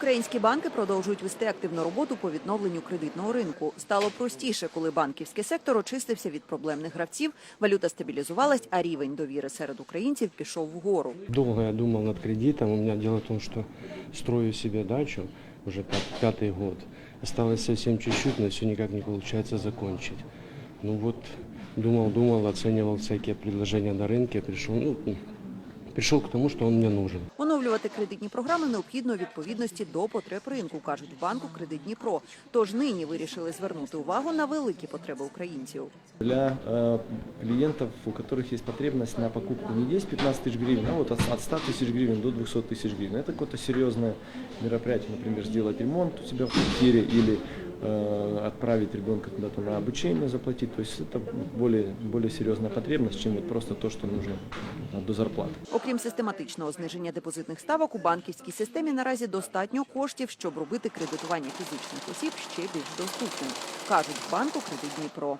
Українські банки продовжують вести активну роботу по відновленню кредитного ринку. Стало простіше, коли банківський сектор очистився від проблемних гравців, валюта стабілізувалась, а рівень довіри серед українців пішов вгору. Долго я думал над кредитом. У меня дело в том, что строю себе дачу уже пят- пятый год. Осталось совсем чуть-чуть, но все никак не получается закончить. Ну вот, думал, думал, оценивал всякие предложения на рынке, пришел, ну, пришел к тому, что он мне нужен. Оновлювати кредитні програми необхідно у відповідності до потреб ринку, кажуть в банку Кредит Дніпро. Тож нині вирішили звернути увагу на великі потреби українців. Для э, клиентов, у которых есть потребность на покупку не 10-15 тысяч гривен, а вот от, от 100 тысяч гривен до 200 тысяч гривен. Это какое-то серьезное мероприятие, например, сделать ремонт у себя в квартире или э, отправить ребенка куда-то на обучение заплатить. То есть это более, более серьезная потребность, чем вот просто то, что нужно э, до зарплаты. Окрім систематичного зниження депозитних ставок, у банківській системі наразі достатньо коштів, щоб робити кредитування фізичних осіб ще більш доступним, кажуть в банку Кредит Дніпро.